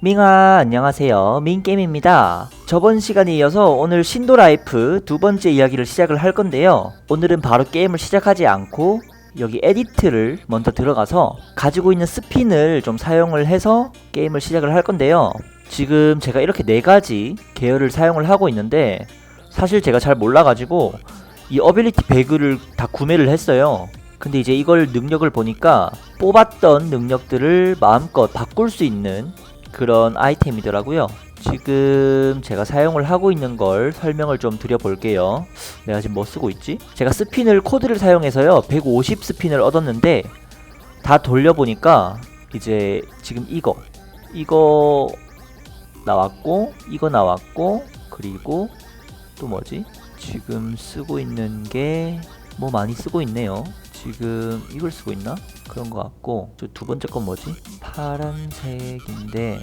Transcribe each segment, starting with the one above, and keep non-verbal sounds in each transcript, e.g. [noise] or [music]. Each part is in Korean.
밍아 안녕하세요. 민게임입니다. 저번 시간에 이어서 오늘 신도라이프 두 번째 이야기를 시작을 할 건데요. 오늘은 바로 게임을 시작하지 않고 여기 에디트를 먼저 들어가서 가지고 있는 스핀을 좀 사용을 해서 게임을 시작을 할 건데요. 지금 제가 이렇게 네 가지 계열을 사용을 하고 있는데 사실 제가 잘 몰라가지고 이 어빌리티 배그를 다 구매를 했어요. 근데 이제 이걸 능력을 보니까 뽑았던 능력들을 마음껏 바꿀 수 있는 그런 아이템이더라고요. 지금 제가 사용을 하고 있는 걸 설명을 좀 드려볼게요. 내가 지금 뭐 쓰고 있지? 제가 스핀을 코드를 사용해서요. 150 스핀을 얻었는데 다 돌려보니까 이제 지금 이거 이거 나왔고 이거 나왔고 그리고 또 뭐지? 지금 쓰고 있는 게 뭐 많이 쓰고 있네요. 지금 이걸 쓰고 있나? 그런 것 같고 저 두 번째 건 뭐지? 파란색인데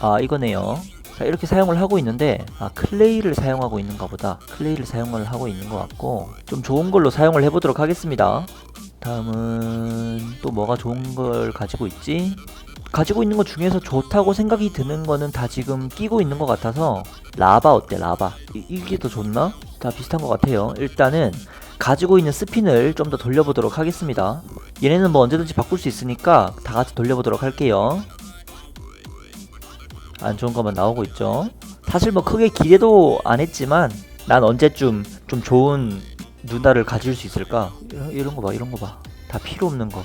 아 이거네요. 자 이렇게 사용을 하고 있는데 아 클레이를 사용하고 있는가 보다. 클레이를 사용을 하고 있는 것 같고 좀 좋은 걸로 사용을 해보도록 하겠습니다. 다음은 또 뭐가 좋은 걸 가지고 있지? 가지고 있는 것 중에서 좋다고 생각이 드는 거는 다 지금 끼고 있는 것 같아서 라바 어때 라바 이, 이게 더 좋나? 다 비슷한 것 같아요 일단은 가지고 있는 스핀을 좀 더 돌려보도록 하겠습니다. 얘네는 뭐 언제든지 바꿀 수 있으니까 다 같이 돌려보도록 할게요. 안 좋은 것만 나오고 있죠. 사실 뭐 크게 기대도 안 했지만 난 언제쯤 좀 좋은 누나를 가질 수 있을까? 이런, 이런 거 봐 이런 거 봐 다 필요 없는 거.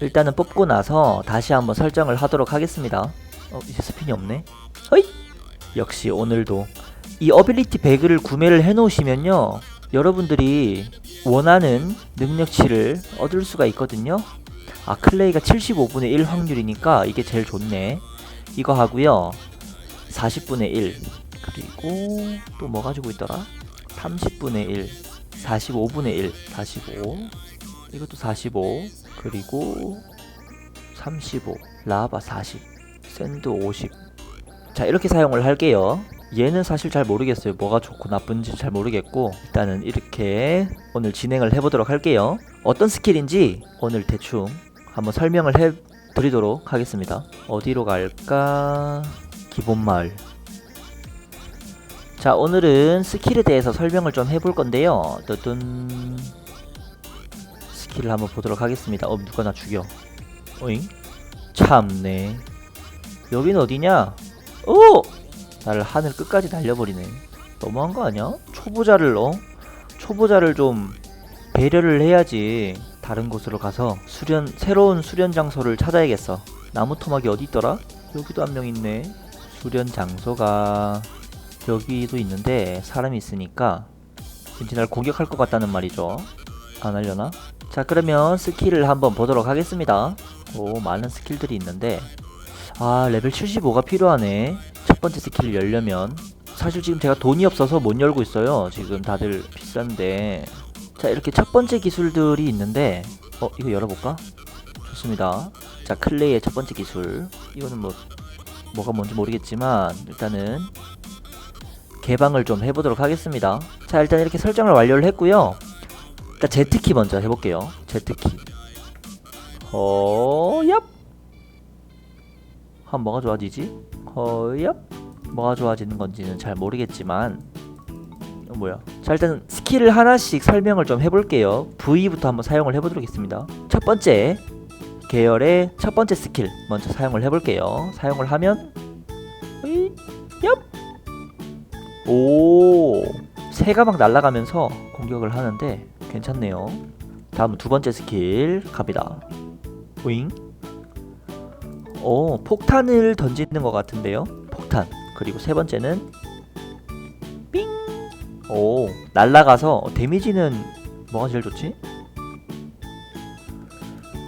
일단은 뽑고 나서 다시 한번 설정을 하도록 하겠습니다. 어 이제 스핀이 없네. 허잇! 역시 오늘도 이 어빌리티 배그를 구매를 해 놓으시면요 여러분들이 원하는 능력치를 얻을 수가 있거든요. 아 클레이가 75분의 1 확률이니까 이게 제일 좋네. 이거 하고요. 40분의 1 그리고 또 뭐 가지고 있더라? 30분의 1 45분의 1 45 이것도 45 그리고 35 라바 40 샌드 50 자 이렇게 사용을 할게요 얘는 사실 잘 모르겠어요. 뭐가 좋고 나쁜지 잘 모르겠고 일단은 이렇게 오늘 진행을 해보도록 할게요. 어떤 스킬인지 오늘 대충 한번 설명을 해 드리도록 하겠습니다. 어디로 갈까? 기본 마을. 자 오늘은 스킬에 대해서 설명을 좀 해볼 건데요. 뜨든 스킬을 한번 보도록 하겠습니다. 어 누가 나 죽여? 어잉? 참네. 여긴 어디냐? 오 나를 하늘 끝까지 날려버리네. 너무한 거 아니야? 초보자를 어? 초보자를 좀 배려를 해야지. 다른 곳으로 가서 수련 새로운 수련 장소를 찾아야겠어. 나무 토막이 어디 있더라? 여기도 한 명 있네. 수련 장소가 여기도 있는데 사람이 있으니까 왠지 날 공격할 것 같다는 말이죠. 안 하려나? 자 그러면 스킬을 한번 보도록 하겠습니다. 오 많은 스킬들이 있는데. 아 레벨 75가 필요하네 첫 번째 스킬을 열려면 사실 지금 제가 돈이 없어서 못 열고 있어요. 지금 다들 비싼데. 자 이렇게 첫 번째 기술들이 있는데 어 이거 열어볼까? 좋습니다. 자 클레이의 첫 번째 기술. 이거는 뭐 뭐가 뭔지 모르겠지만 일단은 개방을 좀 해보도록 하겠습니다. 자 일단 이렇게 설정을 완료를 했고요. 일단 Z키 먼저 해볼게요. Z키. 허얍 한 뭐가 좋아지지? 허얍. 뭐가 좋아지는 건지는 잘 모르겠지만 어, 뭐야. 자 일단 스킬을 하나씩 설명을 좀 해볼게요. V부터 한번 사용을 해보도록 하겠습니다. 첫 번째 계열의 첫 번째 스킬 먼저 사용을 해볼게요. 사용을 하면! 오 새가 막 날아가면서 공격을 하는데 괜찮네요. 다음 두 번째 스킬 갑니다. 오잉 오 폭탄을 던지는 것 같은데요? 폭탄. 그리고 세 번째는 삥 오 날아가서 데미지는 뭐가 제일 좋지?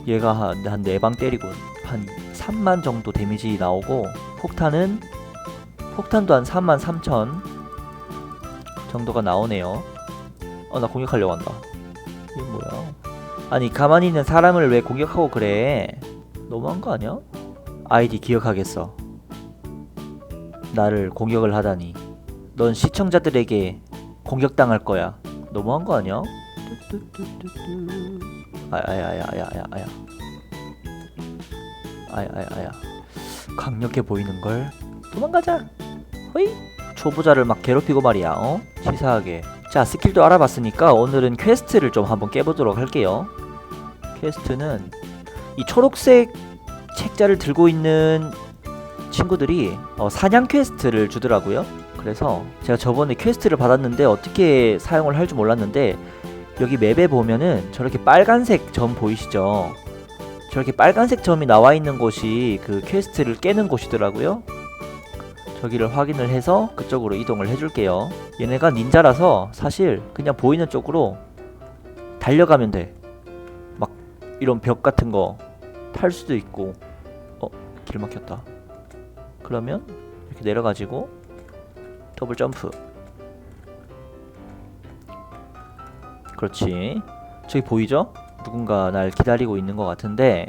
얘가 한 네 방 때리고 한 3만 정도 데미지 나오고 폭탄은 폭탄도 한 3만 3천 정도가 나오네요. 어 나 공격하려고 한다. 이게 뭐야? 아니 가만히 있는 사람을 왜 공격하고 그래? 너무한 거 아니야? 아이디 기억하겠어. 나를 공격을 하다니. 넌 시청자들에게 공격당할 거야. 너무한 거 아니야? 아야야야야야야 아야야야야 강력해 보이는 걸? 도망가자. 호이. 초보자를 막 괴롭히고 말이야 어? 치사하게. 자 스킬도 알아봤으니까 오늘은 퀘스트를 좀 한번 깨보도록 할게요. 퀘스트는 이 초록색 책자를 들고 있는 친구들이 어, 사냥 퀘스트를 주더라고요 그래서 제가 저번에 퀘스트를 받았는데 어떻게 사용을 할 줄 몰랐는데 여기 맵에 보면은 저렇게 빨간색 점 보이시죠 저렇게 빨간색 점이 나와 있는 곳이 그 퀘스트를 깨는 곳이더라고요. 저기를 확인을 해서 그쪽으로 이동을 해줄게요. 얘네가 닌자라서 사실 그냥 보이는 쪽으로 달려가면 돼. 막 이런 벽 같은 거 탈 수도 있고. 어, 길 막혔다. 그러면 이렇게 내려가지고 더블 점프. 그렇지. 저기 보이죠? 누군가 날 기다리고 있는 것 같은데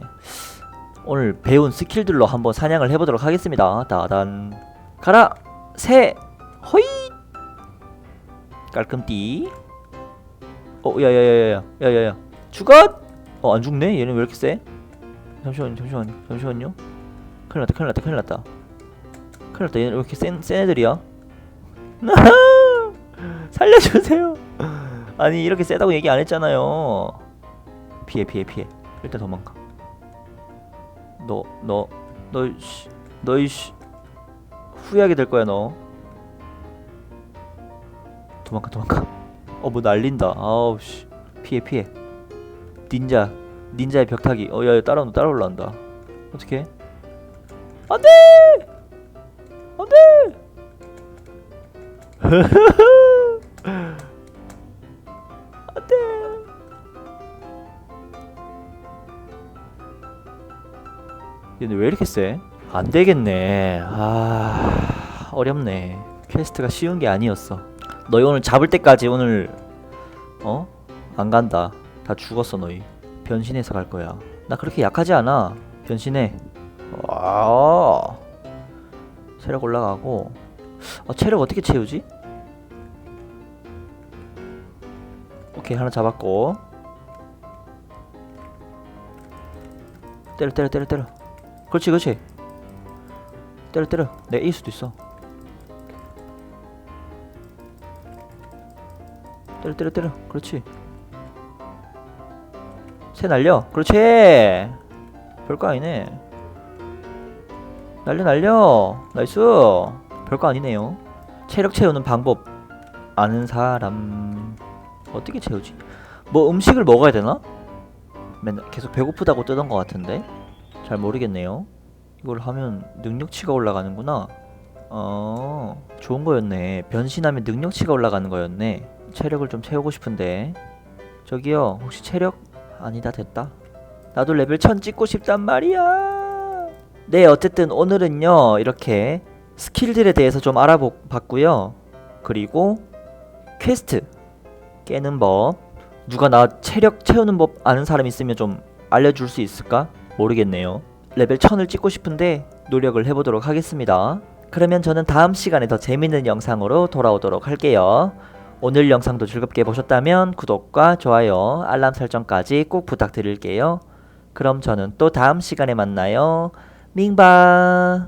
오늘 배운 스킬들로 한번 사냥을 해보도록 하겠습니다. 따단 가라 새 호이 깔끔띠 어 야야야야야 야야야 죽었 어 안 죽네 얘는 왜 이렇게 세 잠시만요 잠시만요 잠시만요. 큰일 났다 큰일 났다 큰일 났다. 큰일 났다. 얘는 왜 이렇게 센, 센 애들이야? [laughs] 살려주세요. 아니 이렇게 세다고 얘기 안 했잖아요. 피해 피해 피해. 일단 도망가. 너 너너 씨, 너이 씨. 후회하게 될 거야 너. 도망가 도망가. 어 뭐 날린다. 아우 씨. 피해 피해. 닌자 닌자의 벽타기 어야 따라온다 따라 올라온다 어떻게 안돼 안돼 [laughs] 안돼 얘네 왜 이렇게 세? 안 되겠네. 아, 어렵네. 퀘스트가 쉬운 게 아니었어. 너희 오늘 잡을 때까지 오늘 어? 안 간다. 다 죽었어, 너희. 변신해서 갈 거야. 나 그렇게 약하지 않아. 변신해. 와. 체력 올라가고. 아, 체력 어떻게 채우지? 오케이, 하나 잡았고. 때려, 때려, 때려, 때려. 그렇지 그렇지 때려 때려 내 이길 수도 있어 때려 때려 때려 그렇지 새 날려 그렇지 별거 아니네 날려 날려 나이스 별거 아니네요 체력 채우는 방법 아는 사람 어떻게 채우지 뭐 음식을 먹어야 되나 맨날 계속 배고프다고 뜨던 것 같은데 잘 모르겠네요. 이걸 하면 능력치가 올라가는구나. 어, 좋은 거였네. 변신하면 능력치가 올라가는 거였네. 체력을 좀 채우고 싶은데. 저기요, 혹시 체력? 아니다, 됐다. 나도 레벨 1000 찍고 싶단 말이야. 네, 어쨌든 오늘은요, 이렇게 스킬들에 대해서 좀 알아봤고요. 그리고 퀘스트 깨는 법. 누가 나 체력 채우는 법 아는 사람 있으면 좀 알려줄 수 있을까? 모르겠네요. 레벨 1000을 찍고 싶은데 노력을 해보도록 하겠습니다. 그러면 저는 다음 시간에 더 재밌는 영상으로 돌아오도록 할게요. 오늘 영상도 즐겁게 보셨다면 구독과 좋아요, 알람 설정까지 꼭 부탁드릴게요. 그럼 저는 또 다음 시간에 만나요. 밍바